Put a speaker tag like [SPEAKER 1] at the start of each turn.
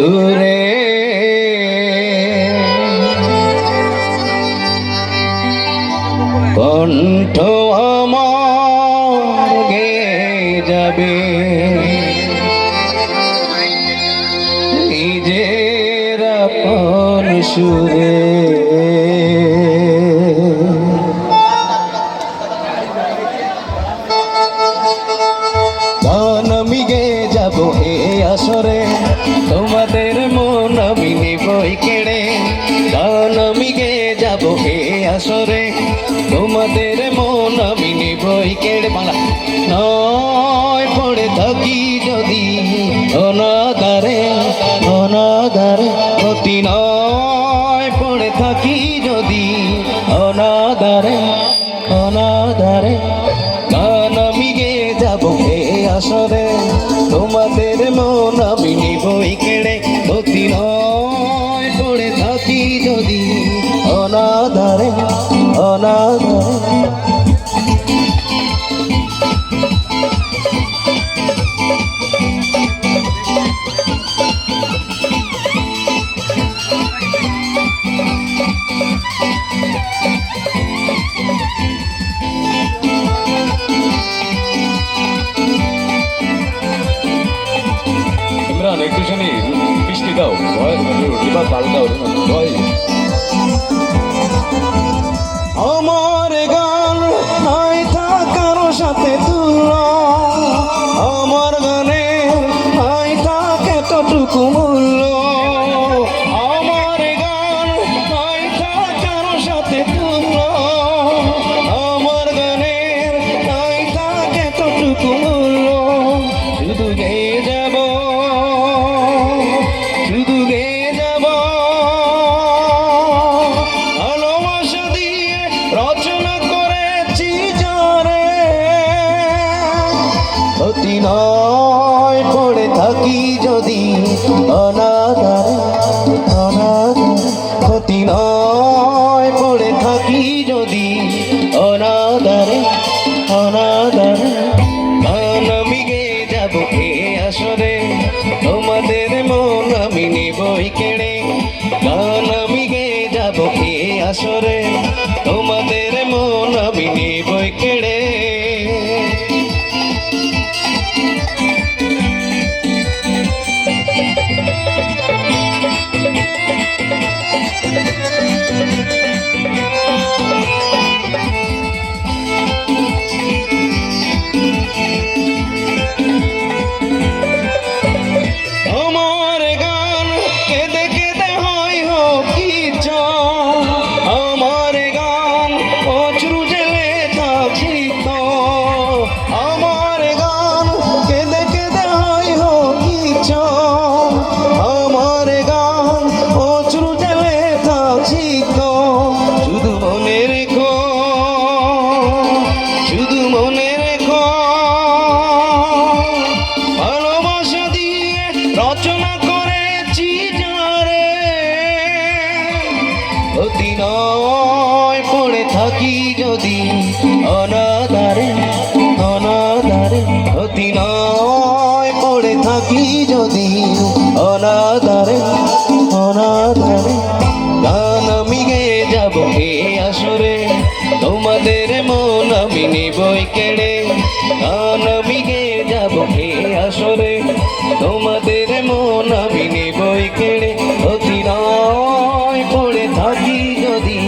[SPEAKER 1] সুরে কণ্ঠ গে যাবে। নিজের আপন সুরে। তোমাদের মন আমি নিবই কেড়ে বাংলা নয় পড়ে থাকি যদি অনাদারে অনাদারে অতি নয় পড়ে থাকি যদি অনাদারে অনাদারে গান আমি গে যাব হে আসরে, তোমাদের মন আমি নিবই কেড়ে অতি নয় পড়ে থাকি যদি অনাদারে অনাদারে
[SPEAKER 2] ইমরান একটুখানি বৃষ্টি দাও ভয় এবার দাও ভয়
[SPEAKER 1] আমার গান নাই কারও সাথে তুলনা। আমার গানে নাই থাকে তটুকু মূল্য? আমার গান নাই কারও সাথে তুলনা। আমার গানের নাই থাকে তটুকু মূল্য? শুধু গেয়ে অতি নয়, পড়ে থাকি যদি ক্ষতি নয়, পড়ে থাকি যদি অনাদারে অনাদারে গান আমি গে যাব কে আসরে। তোমাদের মন আমি নেবই কেড়ে। গান আমি গে যাব কে আসরে। তোমাদের রচনা করেছি যারে। অতি পড়ে থাকি যদি অনাদারে অনাদারে। অতি নয় পড়ে থাকি যদি অনাদারে অনাদারে। গান আমি গে যাব হে আসরে, তোমাদের মন আমি নিবই কেড়ে। গান যদি